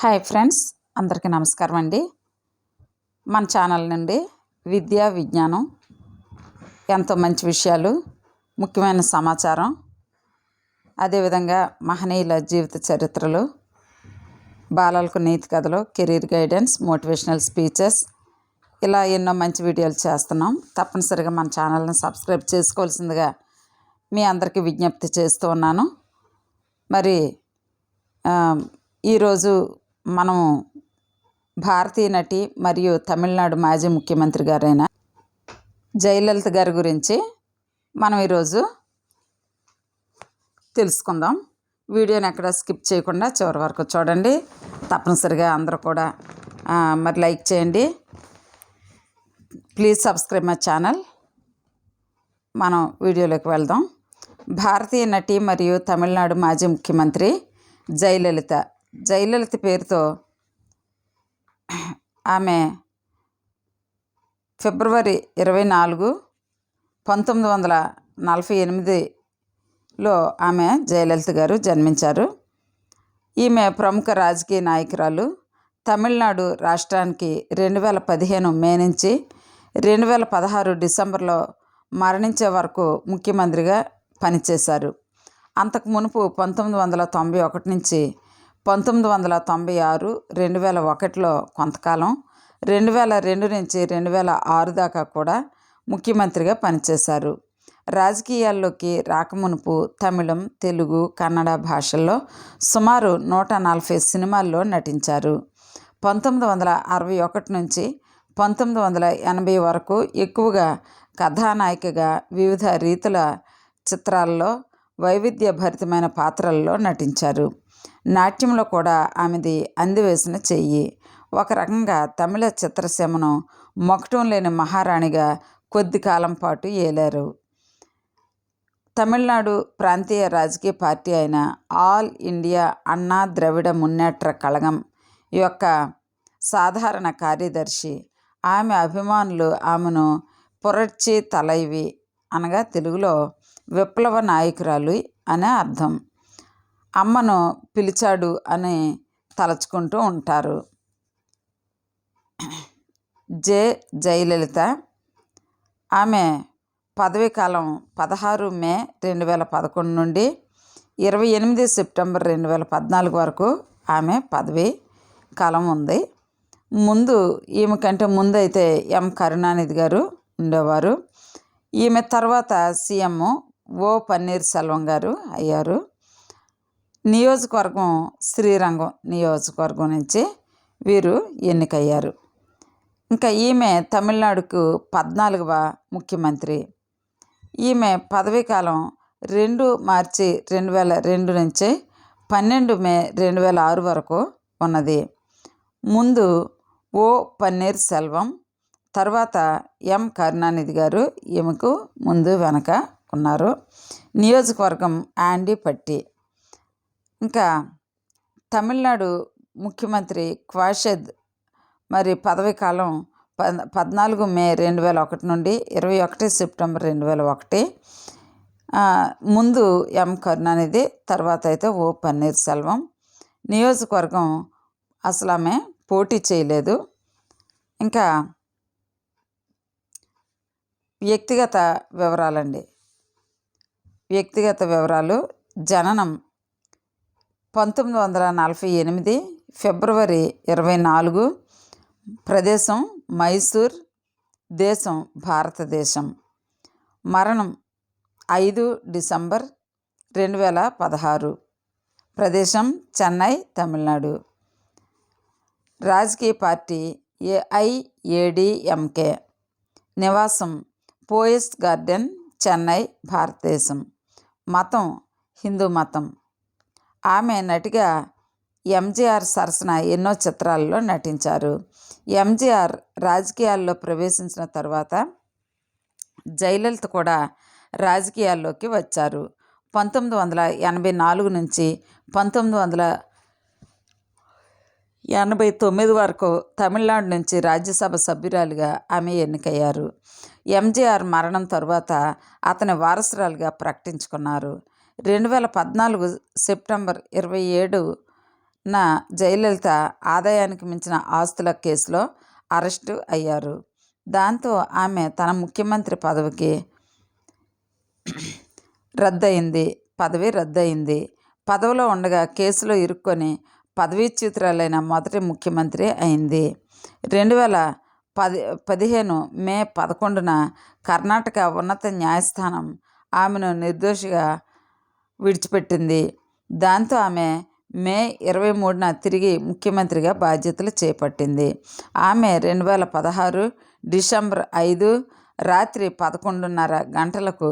Hi friends అందరికీ నమస్కారం అండి. మన ఛానల్ నుండి విద్య విజ్ఞానం ఎంతో మంచి విషయాలు ముఖ్యమైన సమాచారం అదేవిధంగా మహనీయుల జీవిత చరిత్రలు బాలలకు నీతి కథలు కెరీర్ గైడెన్స్ మోటివేషనల్ స్పీచెస్ ఇలా ఎన్నో మంచి వీడియోలు చేస్తున్నాం. తప్పనిసరిగా మన ఛానల్ని సబ్స్క్రైబ్ చేసుకోవాల్సిందిగా మీ అందరికీ విజ్ఞప్తి చేస్తూ ఉన్నాను. మరి ఈరోజు మనం భారతీయ నటి మరియు తమిళనాడు మాజీ ముఖ్యమంత్రి గారైన జయలలిత గారి గురించి మనం ఈరోజు తెలుసుకుందాం. వీడియోని ఎక్కడ స్కిప్ చేయకుండా చివరి వరకు చూడండి. తప్పనిసరిగా అందరూ కూడా మరి లైక్ చేయండి. Please subscribe my channel. మనం వీడియోలోకి వెళ్దాం. భారతీయ నటి మరియు తమిళనాడు మాజీ ముఖ్యమంత్రి జయలలిత జయలలిత పేరుతో ఆమె ఫిబ్రవరి ఇరవై నాలుగు పంతొమ్మిది వందల నలభై ఎనిమిదిలో ఆమె జయలలిత గారు జన్మించారు. ఈమె ప్రముఖ రాజకీయ నాయకురాలు. తమిళనాడు రాష్ట్రానికి రెండు వేల పదిహేను మే నుంచి రెండు వేల పదహారు డిసెంబర్లో మరణించే వరకు ముఖ్యమంత్రిగా పనిచేశారు. అంతకు మునుపు పంతొమ్మిది వందల తొంభై ఒకటి నుంచి పంతొమ్మిది వందల తొంభై ఆరు రెండు వేల ఒకటిలో కొంతకాలం రెండు వేల రెండు నుంచి రెండు వేల ఆరు దాకా కూడా ముఖ్యమంత్రిగా పనిచేశారు. రాజకీయాల్లోకి రాకమునుపు తమిళం తెలుగు కన్నడ భాషల్లో సుమారు నూట నలభై సినిమాల్లో నటించారు. పంతొమ్మిది వందల అరవై ఒకటి నుంచి పంతొమ్మిది వందల ఎనభై వరకు ఎక్కువగా కథానాయికగా వివిధ రీతుల చిత్రాల్లో వైవిధ్యభరితమైన పాత్రల్లో నటించారు. నాట్యంలో కూడా ఆమెది అందివేసిన చెయ్యి. ఒక రకంగా తమిళ చిత్రసీమను మొకటం లేని మహారాణిగా కొద్ది కాలం పాటు ఏలారు. తమిళనాడు ప్రాంతీయ రాజకీయ పార్టీ అయిన ఆల్ ఇండియా అన్నా ద్రవిడ మున్నేట్ర కళగం యొక్క సాధారణ కార్యదర్శి. ఆమె అభిమానులు ఆమెను పురడ్చి తలైవి అనగా తెలుగులో విప్లవ నాయకురాలు అనే అర్థం. అమ్మను పిలిచాడు అని తలుచుకుంటూ ఉంటారు. జె. జయలలిత. ఆమె పదవీ కాలం పదహారు మే రెండు వేల పదకొండు నుండి ఇరవై ఎనిమిది సెప్టెంబర్ రెండు వేల పద్నాలుగు వరకు ఆమె పదవీ కాలం ఉంది. ముందు ఈమె కంటే ముందు అయితే ఎం. కరుణానిధి గారు ఉండేవారు. ఈమె తర్వాత సీఎం ఓ. పన్నీర్ సెల్వం గారు అయ్యారు. నియోజకవర్గం శ్రీరంగం నియోజకవర్గం నుంచి వీరు ఎన్నికయ్యారు. ఇంకా ఈమె తమిళనాడుకు పద్నాలుగవ ముఖ్యమంత్రి. ఈమె పదవీకాలం రెండు మార్చి రెండు వేల రెండు నుంచి పన్నెండు మే రెండు వేల ఆరు వరకు ఉన్నది. ముందు ఓ పన్నీర్ సెల్వం తర్వాత ఎం కరుణానిధి గారు ఈమెకు ముందు వెనక ఉన్నారు. నియోజకవర్గం ఆండిపట్టి ఇంకా తమిళనాడు ముఖ్యమంత్రి క్వాషద్ మరి పదవీ కాలం పద్ పద్నాలుగు మే రెండు వేల ఒకటి నుండి ఇరవై ఒకటి సెప్టెంబర్ రెండు వేల ఒకటి ముందు ఎం కరుణానిధి తర్వాత అయితే ఓ పన్నీర్ సెల్వం. నియోజకవర్గం అసలు ఆమె పోటీ చేయలేదు. ఇంకా వ్యక్తిగత వివరాలండి. వ్యక్తిగత వివరాలు జననం పంతొమ్మిది వందల నలభై ఎనిమిది ఫిబ్రవరి ఇరవై నాలుగు ప్రదేశం మైసూర్ దేశం భారతదేశం. మరణం ఐదు డిసెంబర్ రెండు వేల పదహారు ప్రదేశం చెన్నై తమిళనాడు. రాజకీయ పార్టీ ఏఐఏడిఎంకే. నివాసం పోయెస్ట్ గార్డెన్ చెన్నై భారతదేశం. మతం హిందూ మతం. ఆమె నటిగా ఎంజీఆర్ సరసన ఎన్నో చిత్రాల్లో నటించారు. ఎంజీఆర్ రాజకీయాల్లో ప్రవేశించిన తర్వాత జయలలిత కూడా రాజకీయాల్లోకి వచ్చారు. పంతొమ్మిది వందల ఎనభై నాలుగు నుంచి పంతొమ్మిది వందల ఎనభై తొమ్మిది వరకు తమిళనాడు నుంచి రాజ్యసభ సభ్యురాలుగా ఆమె ఎన్నికయ్యారు. ఎంజీఆర్ మరణం తరువాత అతని వారసురాలుగా ప్రకటించుకున్నారు. రెండు వేల పద్నాలుగు సెప్టెంబర్ ఇరవై ఏడు నా జయలలిత ఆదాయానికి మించిన ఆస్తుల కేసులో అరెస్టు అయ్యారు. దాంతో ఆమె తన ముఖ్యమంత్రి పదవికి రద్దయింది పదవి రద్దయింది. పదవిలో ఉండగా కేసులో ఇరుక్కొని పదవీచ్యుతురాలైన మొదటి ముఖ్యమంత్రి అయింది. రెండు వేల పది పదిహేను మే పదకొండున కర్ణాటక ఉన్నత న్యాయస్థానం ఆమెను నిర్దోషిగా విడిచిపెట్టింది. దాంతో ఆమె మే ఇరవై మూడున తిరిగి ముఖ్యమంత్రిగా బాధ్యతలు చేపట్టింది. ఆమె రెండు వేల పదహారు డిసెంబర్ ఐదు రాత్రి పదకొండున్నర గంటలకు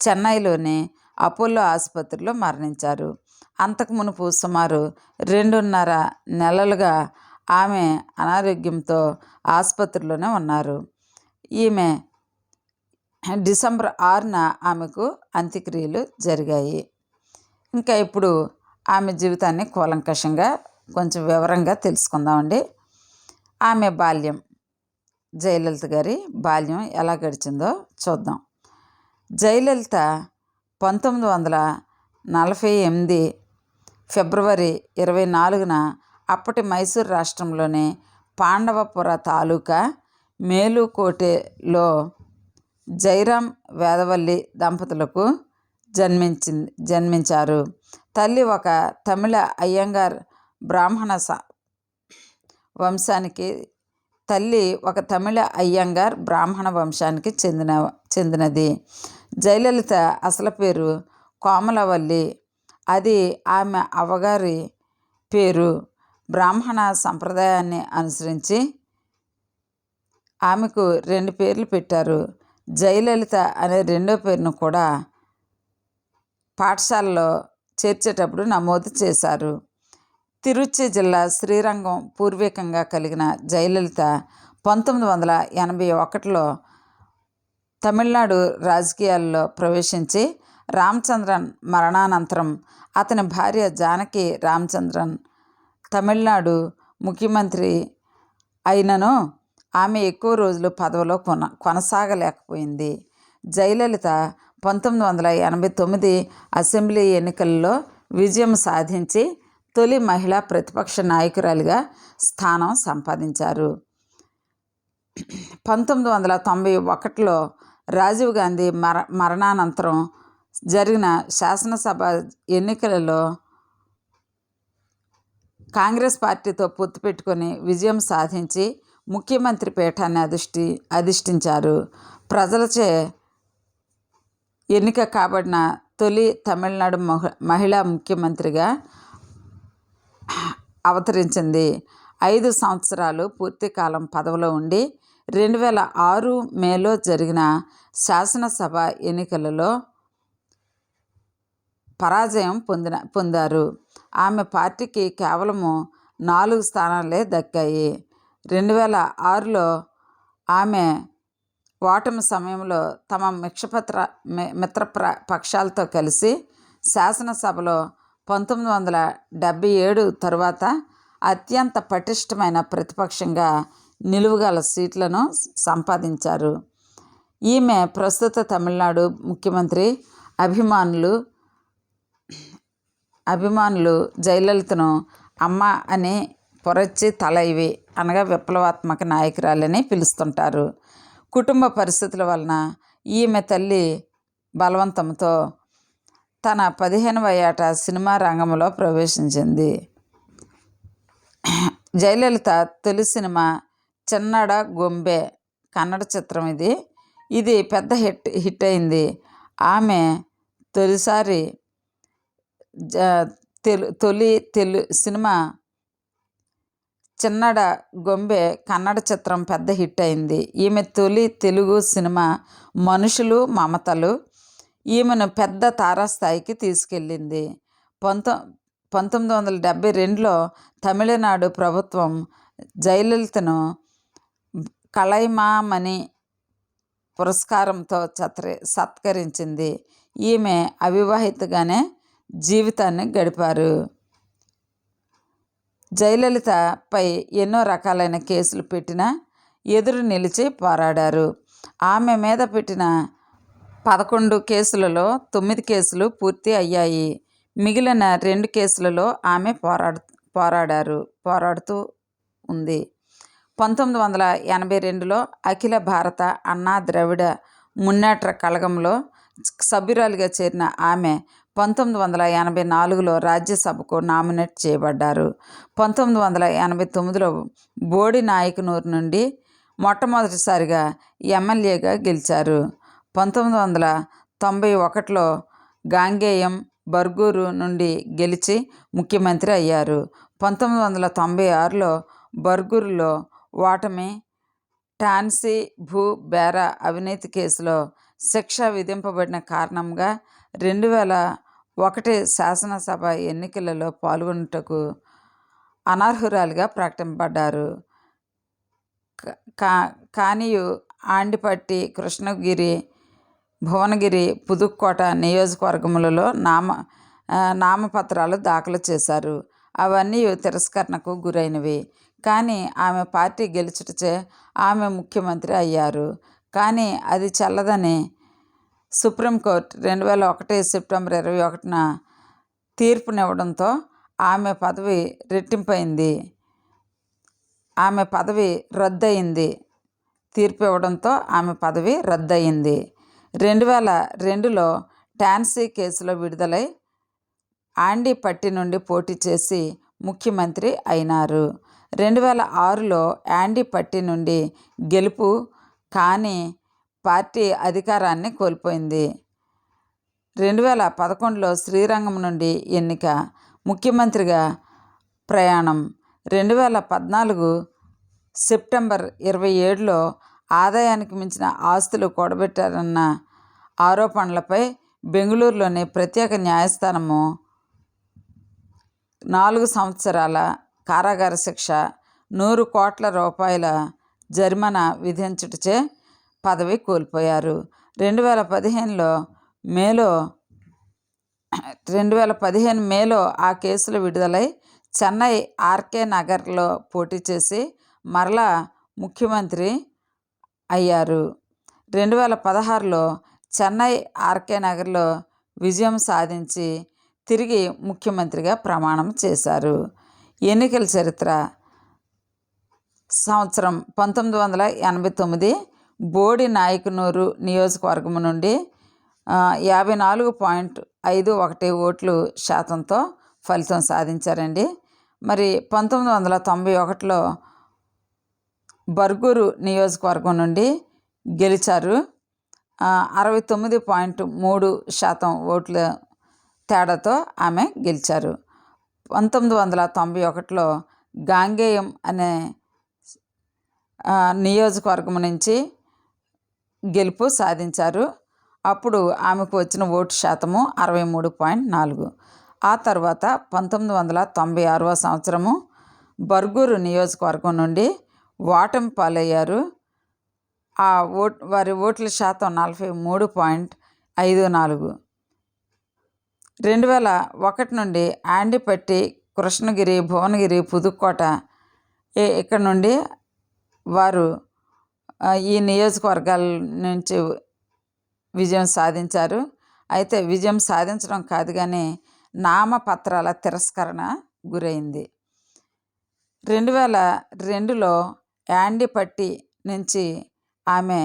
చెన్నైలోని అపోలో ఆసుపత్రిలో మరణించారు. అంతకు మునుపు సుమారు రెండున్నర నెలలుగా ఆమె అనారోగ్యంతో ఆసుపత్రిలోనే ఉన్నారు. ఈమె డిసెంబర్ ఆరున ఆమెకు అంత్యక్రియలు జరిగాయి. ఇంకా ఇప్పుడు ఆమె జీవితాన్ని కూలంకషంగా కొంచెం వివరంగా తెలుసుకుందామండి. ఆమె బాల్యం జయలలిత గారి బాల్యం ఎలా గడిచిందో చూద్దాం. జయలలిత పంతొమ్మిది వందల నలభై ఎనిమిది ఫిబ్రవరి ఇరవై నాలుగున అప్పటి మైసూర్ రాష్ట్రంలోని పాండవపుర తాలూకా మేలుకోటెలో జైరాం వేదవల్లి దంపతులకు జన్మించింది జన్మించారు. తల్లి ఒక తమిళ అయ్యంగార్ బ్రాహ్మణ స వంశానికి తల్లి ఒక తమిళ అయ్యంగార్ బ్రాహ్మణ వంశానికి చెందిన చెందినది. జయలలిత అసలు పేరు కోమలవల్లి. అది ఆమె అవ్వగారి పేరు. బ్రాహ్మణ సంప్రదాయాన్ని అనుసరించి ఆమెకు రెండు పేర్లు పెట్టారు. జయలలిత అనే రెండో పేరును కూడా పాఠశాలలో చేర్చేటప్పుడు నమోదు చేశారు. తిరుచి జిల్లా శ్రీరంగం పూర్వీకంగా కలిగిన జయలలిత పంతొమ్మిది వందల ఎనభై ఒకటిలో తమిళనాడు రాజకీయాల్లో ప్రవేశించి రామచంద్రన్ మరణానంతరం అతని భార్య జానకి రామచంద్రన్ తమిళనాడు ముఖ్యమంత్రి అయినను ఆమె ఎక్కువ రోజులు పదవిలో కొన కొనసాగలేకపోయింది. జయలలిత పంతొమ్మిది వందల ఎనభై తొమ్మిది అసెంబ్లీ ఎన్నికల్లో విజయం సాధించి తొలి మహిళా ప్రతిపక్ష నాయకురాలిగా స్థానం సంపాదించారు. పంతొమ్మిది వందల తొంభై ఒకటిలో రాజీవ్ గాంధీ మర మరణానంతరం జరిగిన శాసనసభ ఎన్నికలలో కాంగ్రెస్ పార్టీతో పొత్తు పెట్టుకొని విజయం సాధించి ముఖ్యమంత్రి పీఠాన్ని అధిష్టి అధిష్ఠించారు ప్రజలచే ఎన్నిక కాబడిన తొలి తమిళనాడు మహ మహిళా ముఖ్యమంత్రిగా అవతరించింది. ఐదు సంవత్సరాలు పూర్తి కాలం పదవిలో ఉండి రెండు వేల ఆరు మేలో జరిగిన శాసనసభ ఎన్నికలలో పరాజయం పొందిన పొందారు. ఆమె పార్టీకి కేవలము నాలుగు స్థానాలే దక్కాయి. రెండు వేల ఆరులో ఆమె ఓటమి సమయంలో తమ మిక్షపత్ర మిత్ర పక్షాలతో కలిసి శాసనసభలో పంతొమ్మిది వందల డెబ్భై ఏడు తరువాత అత్యంత పటిష్టమైన ప్రతిపక్షంగా నిలువుగల సీట్లను సంపాదించారు. ఈమె ప్రస్తుత తమిళనాడు ముఖ్యమంత్రి అభిమానులు అభిమానులు జయలలితను అమ్మ అని పొరచి తలైవి అనగా విప్లవాత్మక నాయకురాలని పిలుస్తుంటారు. కుటుంబ పరిస్థితుల వలన ఈమె తల్లి బలవంతంతో తన పదిహేనవ ఏట సినిమా రంగంలో ప్రవేశించింది. జయలలిత తొలి సినిమా చిన్నడ గొంబె కన్నడ చిత్రం ఇది. ఇది పెద్ద హిట్ హిట్ అయింది. ఆమె తొలిసారి తెలు తొలి తెలు సినిమా చిన్నడ గొంబె కన్నడ చిత్రం పెద్ద హిట్ అయింది. ఈమె తొలి తెలుగు సినిమా మనుషులు మమతలు. ఈమెను పెద్ద తారాస్థాయికి తీసుకెళ్ళింది. పంతొ పంతొమ్మిది వందల డెబ్భై రెండులో తమిళనాడు ప్రభుత్వం జయలలితను కళైమామణి పురస్కారంతో చత్రి సత్కరించింది. ఈమె అవివాహితగానే జీవితాన్ని గడిపారు. జయలలితపై ఎన్నో రకాలైన కేసులు పెట్టినా ఎదురు నిలిచి పోరాడారు. ఆమె మీద పెట్టిన పదకొండు కేసులలో తొమ్మిది కేసులు పూర్తి అయ్యాయి. మిగిలిన రెండు కేసులలో ఆమె పోరాడు పోరాడారు పోరాడుతూ ఉంది. పంతొమ్మిది వందల ఎనభై రెండులో అఖిల భారత అన్నా ద్రవిడ మున్నేట్ర కళగంలో సభ్యురాలిగా చేరిన ఆమె పంతొమ్మిది వందల ఎనభై నాలుగులో రాజ్యసభకు నామినేట్ చేయబడ్డారు. పంతొమ్మిది వందల ఎనభై తొమ్మిదిలో బోడి నాయకునూరు నుండి మొట్టమొదటిసారిగా ఎమ్మెల్యేగా గెలిచారు. పంతొమ్మిది వందల తొంభై ఒకటిలో గాంగేయం బర్గూరు నుండి గెలిచి ముఖ్యమంత్రి అయ్యారు. పంతొమ్మిది వందల తొంభై ఆరులో బర్గూరులో ఓటమి టాన్సీ భూ బేర అవినీతి కేసులో శిక్ష విధింపబడిన కారణంగా రెండు వేల ఒకటి శాసనసభ ఎన్నికలలో పాల్గొనుటకు అనర్హురాలిగా ప్రకటింపబడ్డారు. కా కానియు ఆండిపట్టి కృష్ణగిరి భువనగిరి పుదుక్కోట నియోజకవర్గములలో నామ నామపత్రాలు దాఖలు చేశారు. అవన్నీ తిరస్కరణకు గురైనవి. కానీ ఆమె పార్టీ గెలుచుటచే ఆమె ముఖ్యమంత్రి అయ్యారు. కానీ అది చల్లదని సుప్రీంకోర్టు రెండు వేల ఒకటి సెప్టెంబర్ ఇరవై ఒకటిన తీర్పునివ్వడంతో ఆమె పదవి రెట్టింపైంది ఆమె పదవి రద్దయింది. తీర్పు ఇవ్వడంతో ఆమె పదవి రద్దయింది. రెండు వేల రెండులో టాన్సీ కేసులో విడుదలై ఆండీపట్టి నుండి పోటీ చేసి ముఖ్యమంత్రి అయినారు. రెండు వేల ఆరులో యాండీ పట్టి నుండి గెలుపు కానీ పార్టీ అధికారాన్ని కోల్పోయింది. రెండు వేల పదకొండులో శ్రీరంగం నుండి ఎన్నిక ముఖ్యమంత్రిగా ప్రయాణం. రెండు వేల పద్నాలుగు సెప్టెంబర్ ఇరవై ఏడులో ఆదాయానికి మించిన ఆస్తులు కూడబెట్టారన్న ఆరోపణలపై బెంగళూరులోని ప్రత్యేక న్యాయస్థానము నాలుగు సంవత్సరాల కారాగార శిక్ష నూరు కోట్ల రూపాయల జరిమానా విధించుటచే పదవి కోల్పోయారు. రెండు వేల పదిహేనులో మేలో రెండు వేల పదిహేను మేలో ఆ కేసులు విడుదలై చెన్నై ఆర్కే నగర్లో పోటీ చేసి మరలా ముఖ్యమంత్రి అయ్యారు. రెండు వేల పదహారులో చెన్నై ఆర్కే నగర్లో విజయం సాధించి తిరిగి ముఖ్యమంత్రిగా ప్రమాణం చేశారు. ఎన్నికల చరిత్ర సంవత్సరం పంతొమ్మిది వందల ఎనభై తొమ్మిది బోడి నాయకునూరు నియోజకవర్గం నుండి యాభై నాలుగు పాయింట్ ఐదు ఒకటి ఓట్లు శాతంతో ఫలితం సాధించారండి. మరి పంతొమ్మిది వందల తొంభై ఒకటిలో బర్గూరు నియోజకవర్గం నుండి గెలిచారు. అరవై తొమ్మిది పాయింట్ మూడు శాతం ఓట్ల తేడాతో ఆమె గెలిచారు. పంతొమ్మిది వందల తొంభై ఒకటిలో గాంగేయం అనే నియోజకవర్గం నుంచి గెలుపు సాధించారు. అప్పుడు ఆమెకు వచ్చిన ఓటు శాతము అరవై మూడు పాయింట్ నాలుగు. ఆ తర్వాత పంతొమ్మిది వందల తొంభై ఆరవ సంవత్సరము బర్గూరు నియోజకవర్గం నుండి ఓటమి పాలయ్యారు ఆ ఓట్ వారి ఓట్ల శాతం నలభై మూడు పాయింట్ ఐదు నాలుగు. రెండు వేల ఒకటి నుండి ఆండిపట్టి కృష్ణగిరి భువనగిరి పుదుక్కోట ఇక్కడ నుండి వారు ఈ నియోజకవర్గాల నుంచి విజయం సాధించారు. అయితే విజయం సాధించడం కాదు కానీ నామపత్రాల తిరస్కరణ గురైంది. రెండు వేల రెండులో యాండిపట్టి నుంచి ఆమె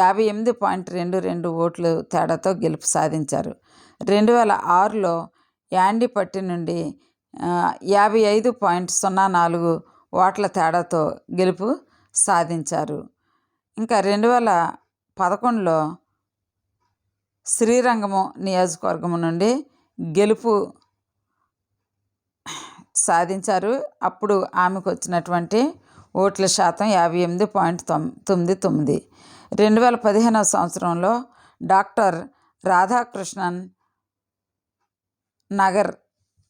యాభై ఎనిమిది పాయింట్ రెండు రెండు ఓట్లు తేడాతో గెలుపు సాధించారు. రెండు వేల ఆరులో యాండిపట్టి నుండి యాభై ఐదు పాయింట్ సున్నా నాలుగు ఓట్ల తేడాతో గెలుపు సాధించారు. ఇంకా రెండు వేల పదకొండులో శ్రీరంగము నియోజకవర్గం నుండి గెలుపు సాధించారు. అప్పుడు ఆమెకు వచ్చినటువంటి ఓట్ల శాతం యాభై ఎనిమిది పాయింట్ తొమ్మిది తొమ్మిది. రెండు వేల పదిహేనవ సంవత్సరంలో డాక్టర్ రాధాకృష్ణన్ నగర్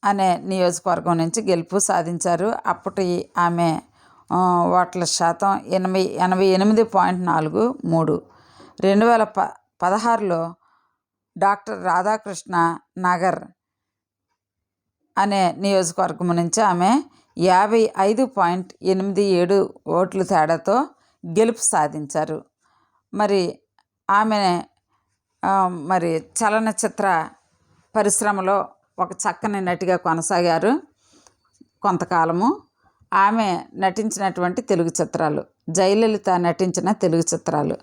అనే నియోజకవర్గం నుంచి గెలుపు సాధించారు. అప్పటి ఆమె ఓట్ల శాతం ఎనభై ఎనభై ఎనిమిది పాయింట్ నాలుగు మూడు. రెండు వేల ప పదహారులో డాక్టర్ రాధాకృష్ణ నగర్ అనే నియోజకవర్గం నుంచి ఆమె యాభై ఐదు పాయింట్ ఎనిమిది ఏడు ఓట్ల తేడాతో గెలుపు సాధించారు. మరి ఆమె మరి చలనచిత్ర పరిశ్రమలో ఒక చక్కని నటిగా కొనసాగారు కొంతకాలము. ఆమె నటించినటువంటి తెలుగు చిత్రాలు. జయలలిత నటించిన తెలుగు చిత్రాలు.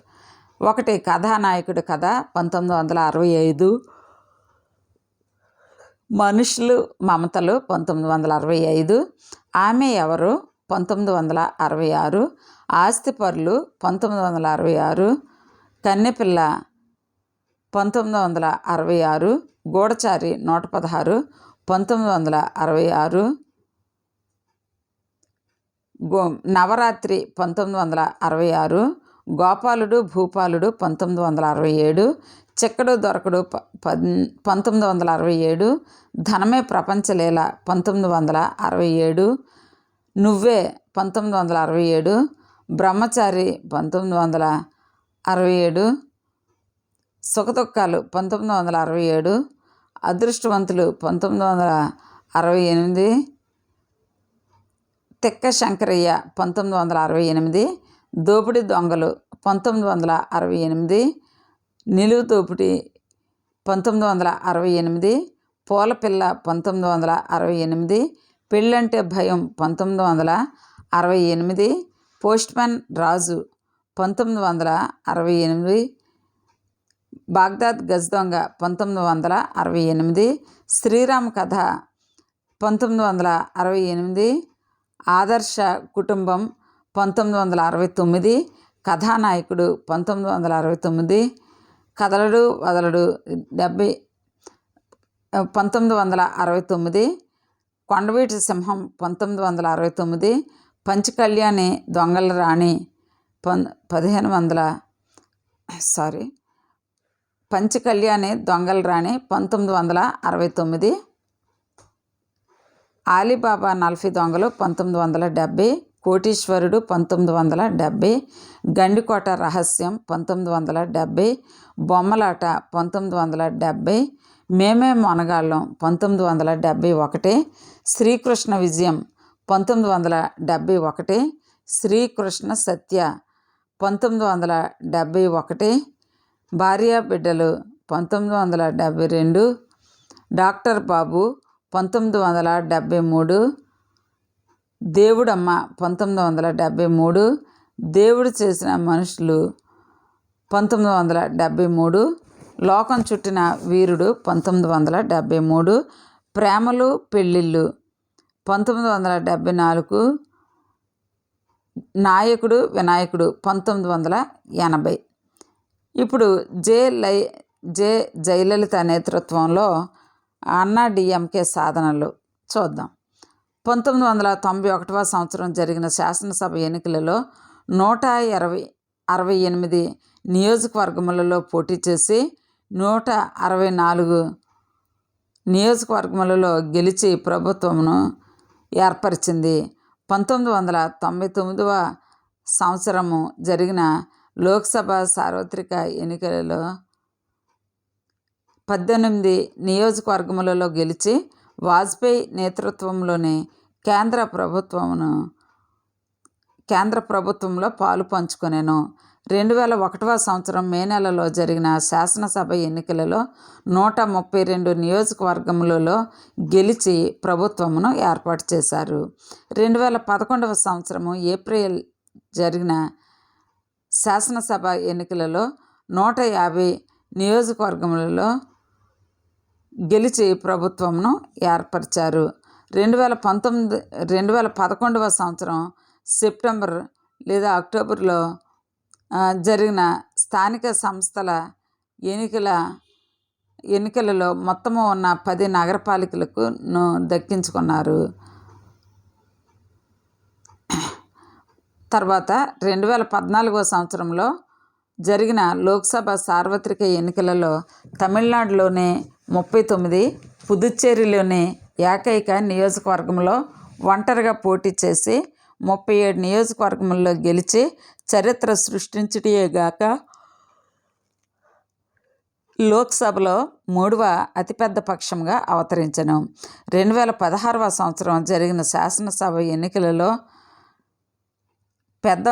ఒకటి కథానాయకుడు కథ పంతొమ్మిది వందల అరవై ఐదు. మనుషులు మమతలు పంతొమ్మిది వందల అరవై ఐదు. ఆమె ఎవరు? పంతొమ్మిది వందల అరవై ఆరు. ఆస్తిపరులు పంతొమ్మిది వందల అరవై ఆరు. కన్నెపిల్ల పంతొమ్మిది వందల అరవై ఆరు. గూడచారి నూట పదహారు. పంతొమ్మిది వందల అరవై ఆరు. గో నవరాత్రి పంతొమ్మిది వందల అరవై ఆరు గోపాలుడు భూపాలుడు పంతొమ్మిది వందల అరవై ఏడు చిక్కడు దొరకడు ప పంతొమ్మిది వందల అరవై ఏడు ధనమే ప్రపంచలీల పంతొమ్మిది వందల అరవై ఏడు నువ్వే పంతొమ్మిది వందల అరవై ఏడు బ్రహ్మచారి పంతొమ్మిది వందల అరవై ఏడు సుఖదుఖాలు పంతొమ్మిది వందల అరవై ఏడు అదృష్టవంతులు పంతొమ్మిది వందల అరవై ఎనిమిది తిక్క శంకరయ్య పంతొమ్మిది వందల అరవై ఎనిమిది దోపిడీ దొంగలు పంతొమ్మిది వందల అరవై ఎనిమిది నిలువు దోపిడీ పంతొమ్మిది వందల అరవై ఎనిమిది పూలపిల్ల పంతొమ్మిది వందల అరవై ఎనిమిది పెళ్ళంటే భయం పంతొమ్మిది వందల అరవై ఎనిమిది పోస్ట్మ్యాన్ రాజు పంతొమ్మిది వందల అరవై ఎనిమిది బాగ్దాద్ గజ్ దొంగ పంతొమ్మిది వందల అరవై ఎనిమిది శ్రీరామ కథ పంతొమ్మిది వందల అరవై ఎనిమిది ఆదర్శ కుటుంబం పంతొమ్మిది వందల అరవై తొమ్మిది కథానాయకుడు పంతొమ్మిది వందల అరవై తొమ్మిది కదలడు వదలడు డెబ్బై పంతొమ్మిది వందల అరవై తొమ్మిది కొండవీటి సింహం పంతొమ్మిది వందల అరవై తొమ్మిది పంచకళ్యాణి దొంగల రాణి పం పదిహేను వందల సారీ పంచకళ్యాణి దొంగల రాణి పంతొమ్మిది వందల అరవై తొమ్మిది ఆలీబాబా నలభై దొంగలు పంతొమ్మిది వందల డెబ్భై కోటీశ్వరుడు పంతొమ్మిది వందల డెబ్భై గండికోట రహస్యం పంతొమ్మిది వందల డెబ్భై బొమ్మలాట పంతొమ్మిది వందల డెబ్భై మేమే మొనగాళ్ళం పంతొమ్మిది వందల డెబ్భై ఒకటి శ్రీకృష్ణ విజయం పంతొమ్మిది వందల డెబ్భై ఒకటి శ్రీకృష్ణ సత్య పంతొమ్మిది వందల డెబ్భై ఒకటి భార్యా బిడ్డలు పంతొమ్మిది వందల డెబ్భై రెండు డాక్టర్ బాబు పంతొమ్మిది వందల డెబ్భై మూడు. దేవుడమ్మ పంతొమ్మిది వందల డెబ్భై మూడు. దేవుడు చేసిన మనుషులు పంతొమ్మిది వందల డెబ్భై మూడు. లోకం చుట్టిన వీరుడు పంతొమ్మిది వందల డెబ్భై మూడు. ప్రేమలు పెళ్ళిళ్ళు పంతొమ్మిది వందల డెబ్భై నాలుగు. నాయకుడు వినాయకుడు పంతొమ్మిది వందల ఎనభై. ఇప్పుడు జే లై జే జయలలిత నేతృత్వంలో అన్నా డిఎంకే సాధనలు. చూద్దాం. పంతొమ్మిది వందల తొంభై ఒకటవ సంవత్సరం జరిగిన శాసనసభ ఎన్నికలలో నూట ఇరవై అరవై ఎనిమిది నియోజకవర్గములలో పోటీ చేసి నూట అరవై నాలుగు నియోజకవర్గములలో గెలిచి ప్రభుత్వమును ఏర్పరిచింది. పంతొమ్మిది వందల తొంభై తొమ్మిదవ సంవత్సరము జరిగిన లోక్సభ సార్వత్రిక ఎన్నికలలో పద్దెనిమిది నియోజకవర్గములలో గెలిచి వాజ్పేయి నేతృత్వంలోని కేంద్ర ప్రభుత్వమును కేంద్ర ప్రభుత్వంలో పాలు పంచుకొనెను. రెండు వేల ఒకటవ సంవత్సరం మే నెలలో జరిగిన శాసనసభ ఎన్నికలలో నూట ముప్పై రెండు నియోజకవర్గములలో గెలిచి ప్రభుత్వమును ఏర్పాటు చేశారు. రెండు వేల పదకొండవ సంవత్సరము ఏప్రిల్ జరిగిన శాసనసభ ఎన్నికలలో నూట యాభై నియోజకవర్గములలో గెలిచి ప్రభుత్వంను ఏర్పరిచారు. రెండు వేల పంతొమ్మిది రెండు వేల పదకొండవ సంవత్సరం సెప్టెంబర్ లేదా అక్టోబర్లో జరిగిన స్థానిక సంస్థల ఎన్నికల ఎన్నికలలో మొత్తము ఉన్న పది నగరపాలికలకు దక్కించుకున్నారు. తర్వాత రెండు వేల పద్నాలుగో సంవత్సరంలో జరిగిన లోక్సభ సార్వత్రిక ఎన్నికలలో తమిళనాడులోని ముప్పై తొమ్మిది పుదుచ్చేరిలోని ఏకైక నియోజకవర్గంలో ఒంటరిగా పోటీ చేసి ముప్పై ఏడు నియోజకవర్గంలో గెలిచి చరిత్ర సృష్టించుటేగాక లోక్సభలో మూడవ అతిపెద్ద పక్షంగా అవతరించను. రెండు వేల పదహారవ సంవత్సరం జరిగిన శాసనసభ ఎన్నికలలో పెద్ద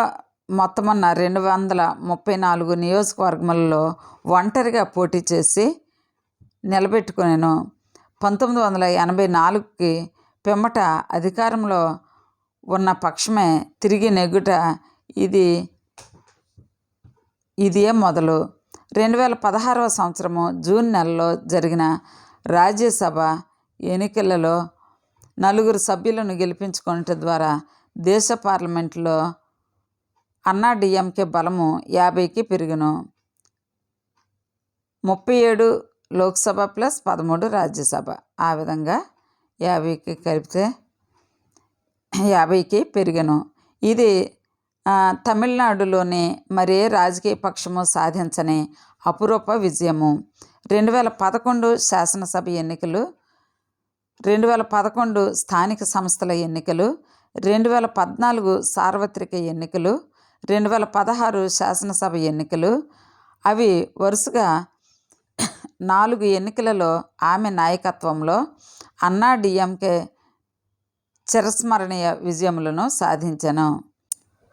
మొత్తమున్న రెండు వందల ముప్పై నాలుగు నియోజకవర్గములలో ఒంటరిగా పోటీ చేసి నిలబెట్టుకునేను. పంతొమ్మిది వందల ఎనభై నాలుగుకి పిమ్మట అధికారంలో ఉన్న పక్షమే తిరిగి నెగ్గుట ఇది ఇదే మొదలు. రెండు వేల పదహారవ సంవత్సరము జూన్ నెలలో జరిగిన రాజ్యసభ ఎన్నికలలో నలుగురు సభ్యులను గెలిపించుకోవటం ద్వారా దేశ పార్లమెంట్లో అన్నా డిఎంకే బలము యాభైకి పెరిగిన. ముప్పై ఏడు లోక్సభ ప్లస్ పదమూడు రాజ్యసభ. ఆ విధంగా యాభైకి కలిపితే యాభైకి పెరిగను. ఇది తమిళనాడులోని మరే రాజకీయ పక్షము సాధించని అపురూప విజయము. రెండు వేల పదకొండు శాసనసభ ఎన్నికలు రెండు వేల పదకొండు స్థానిక సంస్థల ఎన్నికలు రెండు వేల పద్నాలుగు సార్వత్రిక ఎన్నికలు రెండు వేల పదహారు శాసనసభ ఎన్నికలు అవి వరుసగా నాలుగు ఎన్నికలలో ఆమె నాయకత్వంలో అన్నా డిఎంకే చిరస్మరణీయ విజయములను సాధించను.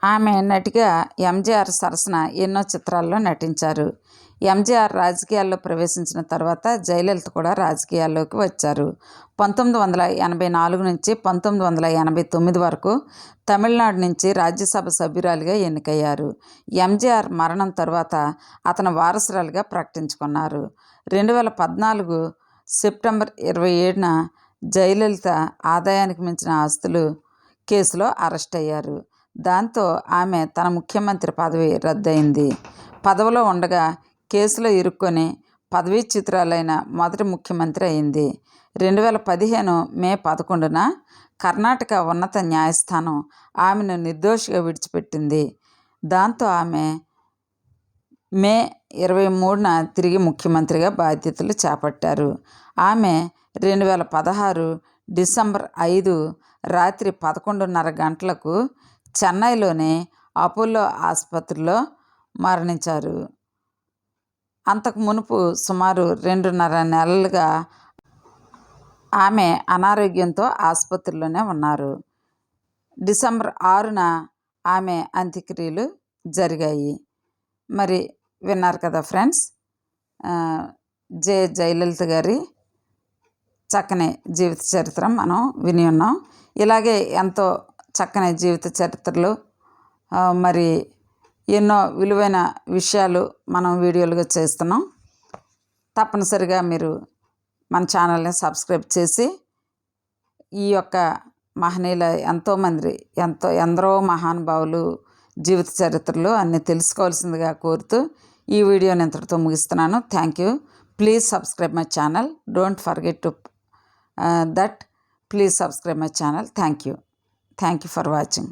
ఆమె నటిగా ఎంజీఆర్ సరసన ఎన్నో చిత్రాల్లో నటించారు. ఎంజీఆర్ రాజకీయాల్లో ప్రవేశించిన తర్వాత జయలలిత కూడా రాజకీయాల్లోకి వచ్చారు. పంతొమ్మిది వందల ఎనభై నాలుగు నుంచి పంతొమ్మిది వందల ఎనభై తొమ్మిది వరకు తమిళనాడు నుంచి రాజ్యసభ సభ్యురాలిగా ఎన్నికయ్యారు. ఎంజీఆర్ మరణం తర్వాత అతను వారసురాలుగా ప్రకటించుకున్నారు. రెండు వేల పద్నాలుగు సెప్టెంబర్ ఇరవై ఏడున జయలలిత ఆదాయానికి మించిన ఆస్తులు కేసులో అరెస్ట్ అయ్యారు. దాంతో ఆమె తన ముఖ్యమంత్రి పదవి రద్దయింది. పదవిలో ఉండగా కేసులో ఇరుక్కొని పదవీ చిత్రాలైన మొదటి ముఖ్యమంత్రి అయింది. రెండు వేల పదిహేను మే పదకొండున కర్ణాటక ఉన్నత న్యాయస్థానం ఆమెను నిర్దోషిగా విడిచిపెట్టింది. దాంతో ఆమె మే ఇరవై మూడున తిరిగి ముఖ్యమంత్రిగా బాధ్యతలు చేపట్టారు. ఆమె రెండు వేల పదహారు డిసెంబర్ ఐదు రాత్రి పదకొండున్నర గంటలకు చెన్నైలోని అపోలో ఆసుపత్రిలో మరణించారు. అంతకు మునుపు సుమారు రెండున్నర నెలలుగా ఆమె అనారోగ్యంతో ఆసుపత్రిలోనే ఉన్నారు. డిసెంబర్ ఆరున ఆమె అంత్యక్రియలు జరిగాయి. మరి విన్నారు కదా ఫ్రెండ్స్. జే. జయలలిత గారి చక్కని జీవిత చరిత్ర మనం విని ఉన్నాం. ఇలాగే ఎంతో చక్కని జీవిత చరిత్రలు మరి ఎన్నో విలువైన విషయాలు మనం వీడియోలుగా చేస్తున్నాం. తప్పనిసరిగా మీరు మన ఛానల్ని సబ్స్క్రైబ్ చేసి ఈ యొక్క మహనీయుల ఎంతోమంది ఎంతో ఎందరో మహానుభావులు జీవిత చరిత్రలు అన్నీ తెలుసుకోవాల్సిందిగా కోరుతూ ఈ వీడియోని ఇంతటితో ముగిస్తున్నాను. Thank you please subscribe my channel don't forget to that please subscribe my channel thank you thank you for watching